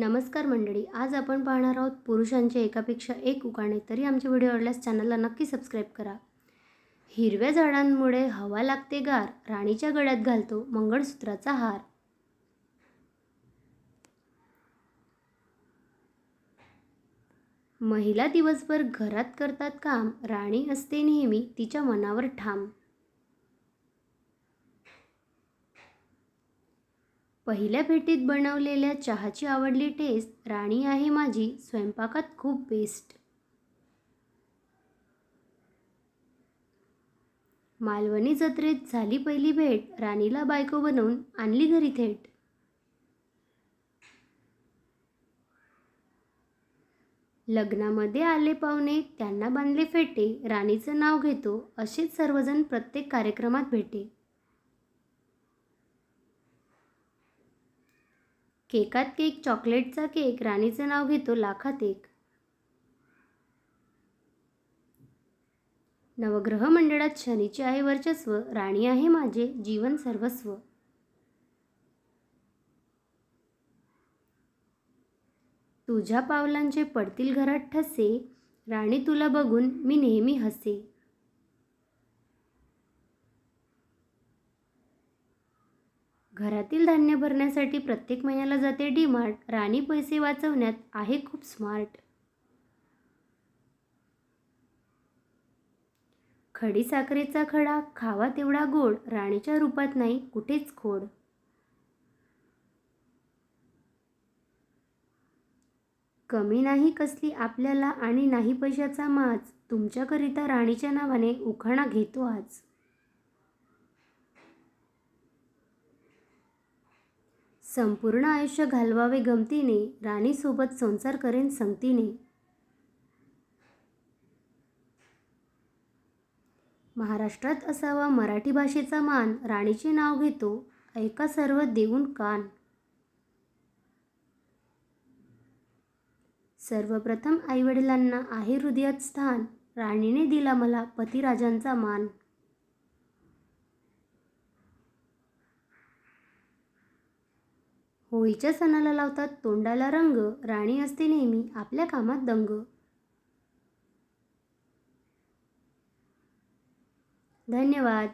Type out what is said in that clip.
नमस्कार मंडळी आज आपण पाहणार आहोत पुरुषांचे एकापेक्षा एक उकाणे. तरी आमचे व्हिडिओ आवडल्यास चॅनलला नक्की सबस्क्राईब करा. हिरव्या झाडांमुळे हवा लागते गार राणीच्या गळ्यात घालतो मंगळसूत्राचा हार. महिला दिवसभर घरात करतात काम राणी असते नेहमी तिच्या मनावर ठाम. पहिल्या भेटीत बनवलेल्या चहाची आवडली टेस्ट राणी आहे माझी स्वयंपाकात खूप बेस्ट मालवणी जत्रेत झाली पहिली भेट राणीला बायको बनवून आणली घरी थेट. लग्नामध्ये आले पाहुणे त्यांना बांधले फेटे राणीचं नाव घेतो असेच सर्वजण प्रत्येक कार्यक्रमात भेटे. केकात केक चॉकलेटचा केक राणीचं नाव घेतो लाखात एक. नवग्रह मंडळात शनीचे आहे वर्चस्व राणी आहे माझे जीवन सर्वस्व. तुझ्या पावलांचे पडतील घरात ठसे राणी तुला बघून मी नेहमी हसे. घरातील धान्य भरण्यासाठी प्रत्येक महिन्याला जाते डीमार्ट. राणी पैसे वाचवण्यात आहे खूप स्मार्ट. खडी साखरेचा खडा खावा तेवढा गोड राणीच्या रूपात नाही कुठेच खोड. कमी नाही कसली आपल्याला आणि नाही पैशाचा माज तुमच्याकरिता राणीच्या नावाने उखाणा घेतो आज. संपूर्ण आयुष्य घालवावे गमतीने राणीसोबत संसार करेन संगतीने. महाराष्ट्रात असावा मराठी भाषेचा मान राणीचे नाव घेतो ऐका सर्व देऊन कान. सर्वप्रथम आईवडिलांना आहे हृदयात स्थान राणीने दिला मला पतिराजांचा मान. होळीच्या सणाला लावतात तोंडाला रंग राणी असते नेहमी आपल्या कामात दंग. धन्यवाद.